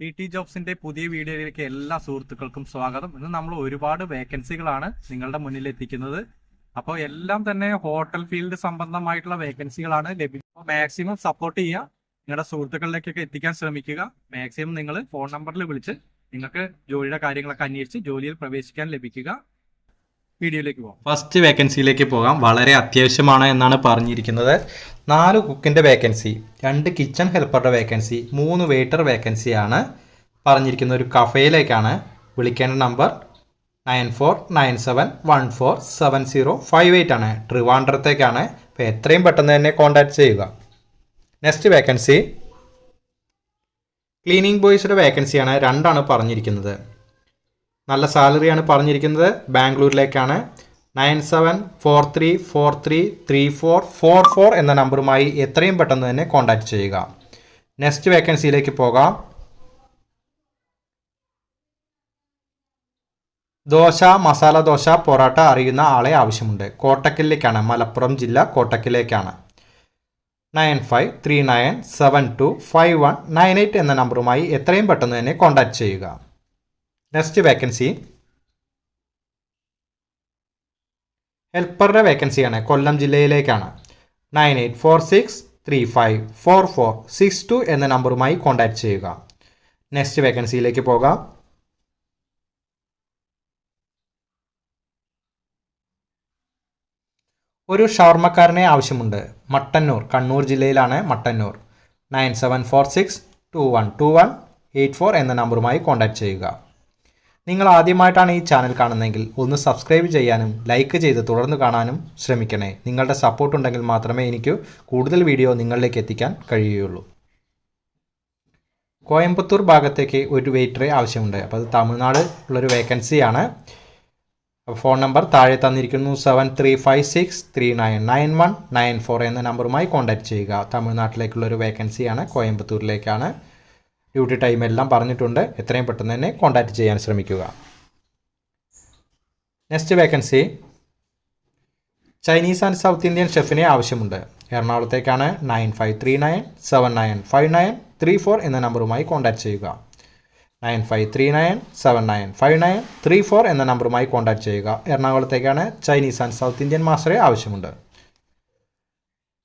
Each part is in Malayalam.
ടി ടി ജോബ്സിന്റെ പുതിയ വീഡിയോയിലേക്ക് എല്ലാ സുഹൃത്തുക്കൾക്കും സ്വാഗതം. ഇന്ന് നമ്മൾ ഒരുപാട് വേക്കൻസികളാണ് നിങ്ങളുടെ മുന്നിൽ എത്തിക്കുന്നത് അപ്പോൾ എല്ലാം തന്നെ ഹോട്ടൽ ഫീൽഡ് സംബന്ധമായിട്ടുള്ള വേക്കൻസികളാണ് ലഭിക്കുക മാക്സിമം സപ്പോർട്ട് ചെയ്യുക നിങ്ങളുടെ സുഹൃത്തുക്കളിലേക്കൊക്കെ എത്തിക്കാൻ ശ്രമിക്കുക. മാക്സിമം നിങ്ങൾ ഫോൺ നമ്പറിൽ വിളിച്ച് നിങ്ങൾക്ക് ജോലിയുടെ കാര്യങ്ങളൊക്കെ അന്വേഷിച്ച് ജോലിയിൽ പ്രവേശിക്കാൻ ലഭിക്കുക. വീഡിയോയിലേക്ക് പോകാം. ഫസ്റ്റ് വേക്കൻസിയിലേക്ക് പോകാം. വളരെ അത്യാവശ്യമാണ് എന്നാണ് പറഞ്ഞിരിക്കുന്നത്. നാല് കുക്കിന്റെ വേക്കൻസി രണ്ട് കിച്ചൺ ഹെൽപ്പറുടെ വേക്കൻസി മൂന്ന് വെയിറ്റർ വേക്കൻസിയാണ് പറഞ്ഞിരിക്കുന്ന ഒരു കഫേയിലേക്കാണ് വിളിക്കേണ്ട number nine four nine seven one four seven zero five eight ആണ്. ട്രിവാൻഡ്രത്തേക്കാണ്. അപ്പോൾ എത്രയും പെട്ടെന്ന് തന്നെ കോൺടാക്ട് ചെയ്യുക. നെക്സ്റ്റ് വേക്കൻസി ക്ലീനിങ് ബോയ്സിന്റെ വേക്കൻസിയാണ് രണ്ടാണ് പറഞ്ഞിരിക്കുന്നത്. നല്ല സാലറിയാണ് പറഞ്ഞിരിക്കുന്നത്. ബാംഗ്ലൂരിലേക്കാണ്. Nine seven four three four three three four four four എന്ന നമ്പറുമായി എത്രയും പെട്ടെന്ന് തന്നെ കോൺടാക്റ്റ് ചെയ്യുക. നെക്സ്റ്റ് വേക്കൻസിയിലേക്ക് പോകാം. ദോശ മസാല ദോശ പൊറോട്ട അറിയുന്ന ആളെ ആവശ്യമുണ്ട്. കോട്ടക്കലിലേക്കാണ്. മലപ്പുറം ജില്ല കോട്ടക്കലിലേക്കാണ്. Nine five three nine seven two five one nine eight എന്ന നമ്പറുമായി എത്രയും പെട്ടെന്ന് തന്നെ കോൺടാക്റ്റ് ചെയ്യുക. നെക്സ്റ്റ് വേക്കൻസി ഹെൽപ്പറുടെ വേക്കൻസിയാണ് Kollam ജില്ലയിലേക്കാണ്. Nine eight four six three five four four six two എന്ന നമ്പറുമായി കോൺടാക്റ്റ് ചെയ്യുക. നെക്സ്റ്റ് വേക്കൻസിയിലേക്ക് പോകാം. ഒരു ഷവർമ്മക്കാരനെ ആവശ്യമുണ്ട്. മട്ടന്നൂർ കണ്ണൂർ ജില്ലയിലാണ് Mattannur. Nine seven four six two one two one eight four എന്ന നമ്പറുമായി കോൺടാക്റ്റ് ചെയ്യുക. നിങ്ങൾ ആദ്യമായിട്ടാണ് ഈ ചാനൽ കാണുന്നതെങ്കിൽ ഒന്ന് സബ്സ്ക്രൈബ് ചെയ്യാനും ലൈക്ക് ചെയ്ത് തുടർന്ന് കാണാനും ശ്രമിക്കണേ. നിങ്ങളുടെ സപ്പോർട്ട് ഉണ്ടെങ്കിൽ മാത്രമേ എനിക്ക് കൂടുതൽ വീഡിയോ നിങ്ങളിലേക്ക് എത്തിക്കാൻ കഴിയുകയുള്ളൂ. കോയമ്പത്തൂർ ഭാഗത്തേക്ക് ഒരു വെയിറ്ററെ ആവശ്യമുണ്ട്. അപ്പോൾ അത് തമിഴ്നാട് ഉള്ളൊരു വേക്കൻസിയാണ് ഫോൺ നമ്പർ താഴെ തന്നിരിക്കുന്നു seven three five six three nine nine one nine four എന്ന നമ്പറുമായി കോൺടാക്റ്റ് ചെയ്യുക. തമിഴ്നാട്ടിലേക്കുള്ളൊരു വേക്കൻസിയാണ് കോയമ്പത്തൂരിലേക്കാണ്. ഡ്യൂട്ടി ടൈം എല്ലാം പറഞ്ഞിട്ടുണ്ട്. എത്രയും പെട്ടെന്ന് തന്നെ കോൺടാക്റ്റ് ചെയ്യാൻ ശ്രമിക്കുക. Next vacancy Chinese and South Indian ഷെഫിനെ ആവശ്യമുണ്ട്. എറണാകുളത്തേക്കാണ് nine five three nine seven nine five nine three four എന്ന നമ്പറുമായി കോൺടാക്റ്റ് ചെയ്യുക. Nine five three nine seven nine five nine three four എന്ന നമ്പറുമായി കോൺടാക്റ്റ് ചെയ്യുക. എറണാകുളത്തേക്കാണ് ചൈനീസ് ആൻഡ് സൗത്ത് ഇന്ത്യൻ മാസ്റ്ററെ ആവശ്യമുണ്ട്.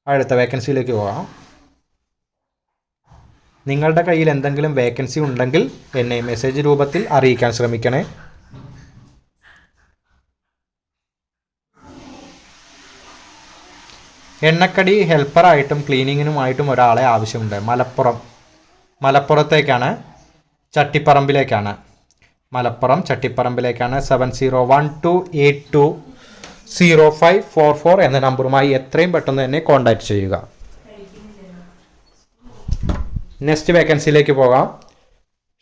അടുത്ത വേക്കൻസിയിലേക്ക് പോകാം. നിങ്ങളുടെ കയ്യിൽ എന്തെങ്കിലും വേക്കൻസി ഉണ്ടെങ്കിൽ എന്നെ മെസ്സേജ് രൂപത്തിൽ അറിയിക്കാൻ ശ്രമിക്കണേ. എണ്ണക്കടി ഹെൽപ്പറായിട്ടും ക്ലീനിങ്ങിനുമായിട്ടും ഒരാളെ ആവശ്യമുണ്ട്. മലപ്പുറം. മലപ്പുറത്തേക്കാണ് ചട്ടിപ്പറമ്പിലേക്കാണ്. Malappuram ചട്ടിപ്പറമ്പിലേക്കാണ് seven zero one two eight two zero five four four എന്ന നമ്പറുമായി എത്രയും പെട്ടെന്ന് തന്നെ കോൺടാക്റ്റ് ചെയ്യുക. നെക്സ്റ്റ് വേക്കൻസിയിലേക്ക് പോകാം.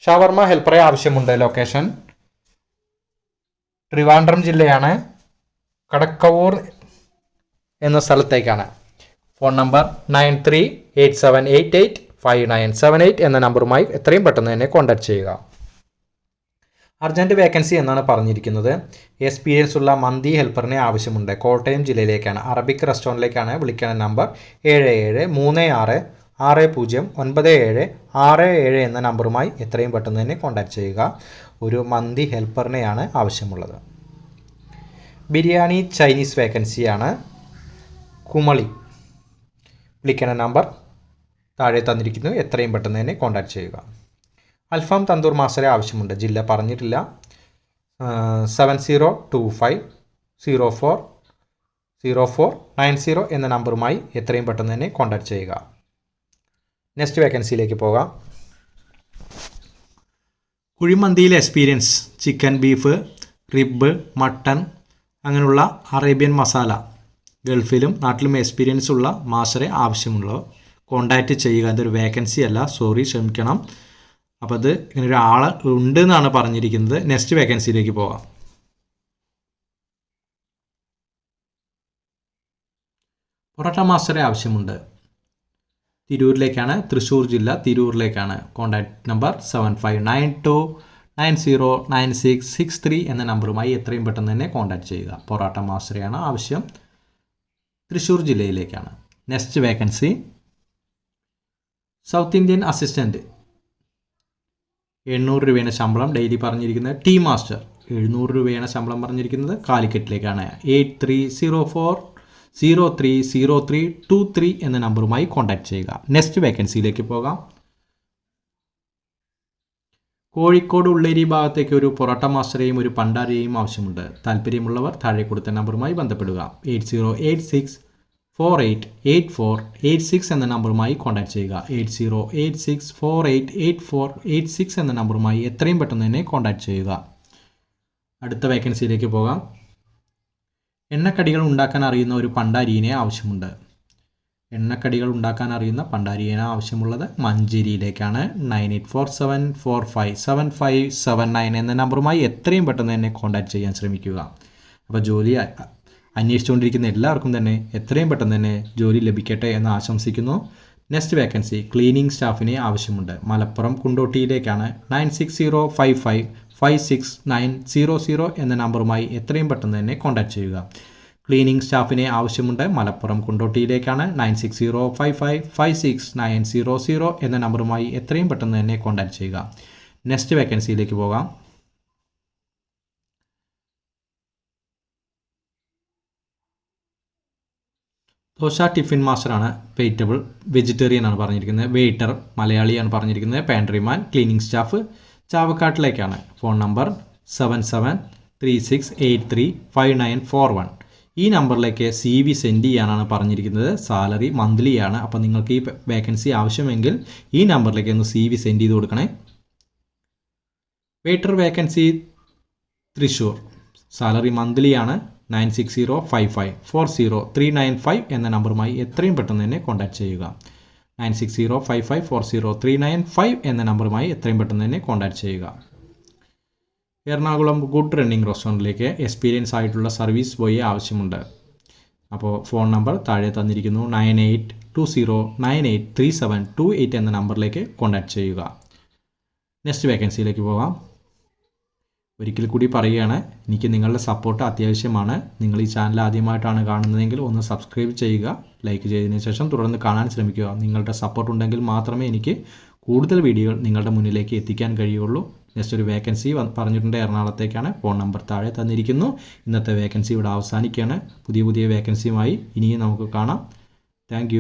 ഷവർമ ഹെൽപ്പറെ ആവശ്യമുണ്ട് ലൊക്കേഷൻ ട്രിവാൻഡ്രം ജില്ലയാണ്. കടക്കവൂർ എന്ന സ്ഥലത്തേക്കാണ്. Phone number nine three eight seven eight eight five nine seven eight എന്ന നമ്പറുമായി എത്രയും പെട്ടെന്ന് തന്നെ കോൺടാക്ട് ചെയ്യുക. അർജന്റ് വേക്കൻസി എന്നാണ് പറഞ്ഞിരിക്കുന്നത്. എക്സ്പീരിയൻസ് ഉള്ള മന്തി ഹെൽപ്പറിനെ ആവശ്യമുണ്ട്. കോട്ടയം ജില്ലയിലേക്കാണ്. അറബിക് റെസ്റ്റോറന്റിലേക്കാണ് വിളിക്കേണ്ട നമ്പർ ഏഴ് ഏഴ് മൂന്ന് ആറ് ആറ് പൂജ്യം ഒൻപത് ഏഴ് ആറ് ഏഴ് എന്ന നമ്പറുമായി എത്രയും പെട്ടെന്ന് തന്നെ കോൺടാക്ട് ചെയ്യുക. ഒരു മന്തി ഹെൽപ്പറിനെയാണ് ആവശ്യമുള്ളത്. ബിരിയാണി ചൈനീസ് വേക്കൻസിയാണ്. കുമളി. വിളിക്കേണ്ട നമ്പർ താഴെ തന്നിരിക്കുന്നു. എത്രയും പെട്ടെന്ന് തന്നെ കോൺടാക്ട് ചെയ്യുക. അൽഫാം തന്തൂർ മാസ്റ്ററെ ആവശ്യമുണ്ട്. ജില്ല പറഞ്ഞിട്ടില്ല. Seven zero two five zero four zero four nine zero എന്ന നമ്പറുമായി എത്രയും പെട്ടെന്ന് തന്നെ കോൺടാക്ട് ചെയ്യുക. നെക്സ്റ്റ് വേക്കൻസിയിലേക്ക് പോകാം. കുഴിമന്തിയിലെ experience chicken beef rib mutton അങ്ങനെയുള്ള അറേബ്യൻ മസാല ഗൾഫിലും നാട്ടിലും എക്സ്പീരിയൻസ് ഉള്ള മാസ്റ്ററെ ആവശ്യമുള്ളവ. കോണ്ടാക്റ്റ് ചെയ്യുക. ഇതൊരു വേക്കൻസി അല്ല. സോറി ക്ഷമിക്കണം. അപ്പോൾ അത് ഇങ്ങനെ ഒരു ആൾ ഉണ്ട് എന്നാണ് പറഞ്ഞിരിക്കുന്നത്. നെക്സ്റ്റ് വേക്കൻസിയിലേക്ക് പോകാം. പൊറോട്ട മാസ്റ്ററെ ആവശ്യമുണ്ട്. തിരൂരിലേക്കാണ് തൃശ്ശൂർ ജില്ല തിരൂരിലേക്കാണ്. Contact number seven five nine two nine zero nine six six three എന്ന നമ്പറുമായി എത്രയും പെട്ടെന്ന് തന്നെ കോൺടാക്ട് ചെയ്യുക. പൊറാട്ട മാസ്റ്ററെയാണ് ആവശ്യം. Thrissur ജില്ലയിലേക്കാണ്. Next vacancy South Indian assistant എണ്ണൂറ് രൂപയാണ് ശമ്പളം ഡെയിലി പറഞ്ഞിരിക്കുന്നത്. ടീ മാസ്റ്റർ എഴുന്നൂറ് രൂപയാണ് ശമ്പളം പറഞ്ഞിരിക്കുന്നത്. കാലിക്കറ്റിലേക്കാണ്. Eight three zero four zero three zero three two three എന്ന നമ്പറുമായി കോൺടാക്ട് ചെയ്യുക. നെക്സ്റ്റ് വേക്കൻസിയിലേക്ക് പോകാം. കോഴിക്കോട് ഉള്ളേരി ഭാഗത്തേക്ക് ഒരു പൊറോട്ട മാസ്റ്ററേയും ഒരു പണ്ടാരെയും ആവശ്യമുണ്ട്. താല്പര്യമുള്ളവർ താഴെ കൊടുത്ത നമ്പറുമായി ബന്ധപ്പെടുക. Eight zero eight six four eight eight four eight six എന്ന നമ്പറുമായി കോൺടാക്ട് ചെയ്യുക. Eight zero eight six four eight eight four eight six എന്ന നമ്പറുമായി എത്രയും പെട്ടെന്ന് തന്നെ കോൺടാക്ട് ചെയ്യുക. അടുത്ത വേക്കൻസിയിലേക്ക് പോകാം. എണ്ണക്കടികൾ ഉണ്ടാക്കാൻ അറിയുന്ന ഒരു പണ്ടാരിയെ ആവശ്യമുണ്ട്. എണ്ണക്കടികൾ ഉണ്ടാക്കാൻ അറിയുന്ന പണ്ടാരിയെ ആവശ്യമുള്ളത് മഞ്ചേരിയിലേക്കാണ്. Nine eight four seven four five seven five seven nine എന്ന നമ്പറുമായി എത്രയും പെട്ടെന്ന് തന്നെ കോൺടാക്ട് ചെയ്യാൻ ശ്രമിക്കുക. അപ്പോൾ ജോലി അന്വേഷിച്ചുകൊണ്ടിരിക്കുന്ന എല്ലാവർക്കും തന്നെ എത്രയും പെട്ടെന്ന് തന്നെ ജോലി ലഭിക്കട്ടെ എന്ന് ആശംസിക്കുന്നു. നെക്സ്റ്റ് വേക്കൻസി ക്ലീനിങ് സ്റ്റാഫിനെ ആവശ്യമുണ്ട്. Malappuram കുണ്ടോട്ടിയിലേക്കാണ്. Nine six zero five five five six nine zero zero എന്ന നമ്പറുമായി എത്രയും പെട്ടെന്ന് തന്നെ കോൺടാക്ട് ചെയ്യുക. ക്ലീനിംഗ് സ്റ്റാഫിനെ ആവശ്യമുണ്ട് Malappuram കുണ്ടോട്ടിയിലേക്കാണ് nine six zero five five five six nine zero zero എന്ന നമ്പറുമായി എത്രയും പെട്ടെന്ന് തന്നെ കോൺടാക്ട് ചെയ്യുക. നെക്സ്റ്റ് വേക്കൻസിയിലേക്ക് പോകാം. ദോശ ടിഫിൻ മാസ്റ്ററാണ് വെജിറ്റബിൾ വെജിറ്റേറിയൻ ആണ് പറഞ്ഞിരിക്കുന്നത്. വെയിറ്റർ മലയാളിയാണ് പറഞ്ഞിരിക്കുന്നത്. Pantryman cleaning staff ചാവക്കാട്ടിലേക്കാണ്. Phone number seven seven three six eight three five nine four one ഈ നമ്പറിലേക്ക് സി വി സെൻഡ് ചെയ്യാനാണ് പറഞ്ഞിരിക്കുന്നത്. സാലറി മന്ത്ലി ആണ് അപ്പോൾ നിങ്ങൾക്ക് ഈ വേക്കൻസി ആവശ്യമെങ്കിൽ ഈ നമ്പറിലേക്ക് ഒന്ന് സി വി സെൻഡ് ചെയ്ത് കൊടുക്കണേ. Waiter vacancy Thrissur. Salary monthly ആണ് nine six zero five five four zero three nine five എന്ന നമ്പറുമായി എത്രയും പെട്ടെന്ന് തന്നെ കോൺടാക്ട് ചെയ്യുക. Nine six zero five five four zero three nine five എന്ന നമ്പറുമായി എത്രയും പെട്ടെന്ന് തന്നെ കോൺടാക്ട് ചെയ്യുക. എറണാകുളം ഗുഡ് റണ്ണിംഗ് റെസ്റ്റോറന്റിലേക്ക് എക്സ്പീരിയൻസ് ആയിട്ടുള്ള സർവീസ് ബോയെ ആവശ്യമുണ്ട്. അപ്പോൾ ഫോൺ നമ്പർ താഴെ തന്നിരിക്കുന്നു nine eight two zero nine eight three seven two eight എന്ന നമ്പറിലേക്ക് കോൺടാക്ട് ചെയ്യുക നെക്സ്റ്റ് വേക്കൻസിയിലേക്ക് പോകാം ഒരിക്കൽ കൂടി പറയുകയാണ് എനിക്ക് നിങ്ങളുടെ സപ്പോർട്ട് അത്യാവശ്യമാണ്. നിങ്ങൾ ഈ ചാനൽ ആദ്യമായിട്ടാണ് കാണുന്നതെങ്കിൽ ഒന്ന് സബ്സ്ക്രൈബ് ചെയ്യുക ലൈക്ക് ചെയ്തതിന് ശേഷം തുടർന്ന് കാണാൻ ശ്രമിക്കുക. നിങ്ങളുടെ സപ്പോർട്ട് ഉണ്ടെങ്കിൽ മാത്രമേ എനിക്ക് കൂടുതൽ വീഡിയോകൾ നിങ്ങളുടെ മുന്നിലേക്ക് എത്തിക്കാൻ കഴിയുള്ളൂ. നെക്സ്റ്റ് ഒരു വേക്കൻസി പറഞ്ഞിട്ടുണ്ട് എറണാകുളത്തേക്കാണ്. ഫോൺ നമ്പർ താഴെ തന്നിരിക്കുന്നു. ഇന്നത്തെ വേക്കൻസി ഇവിടെ അവസാനിക്കുകയാണ്. പുതിയ പുതിയ വേക്കൻസിയുമായി ഇനിയും നമുക്ക് കാണാം. താങ്ക്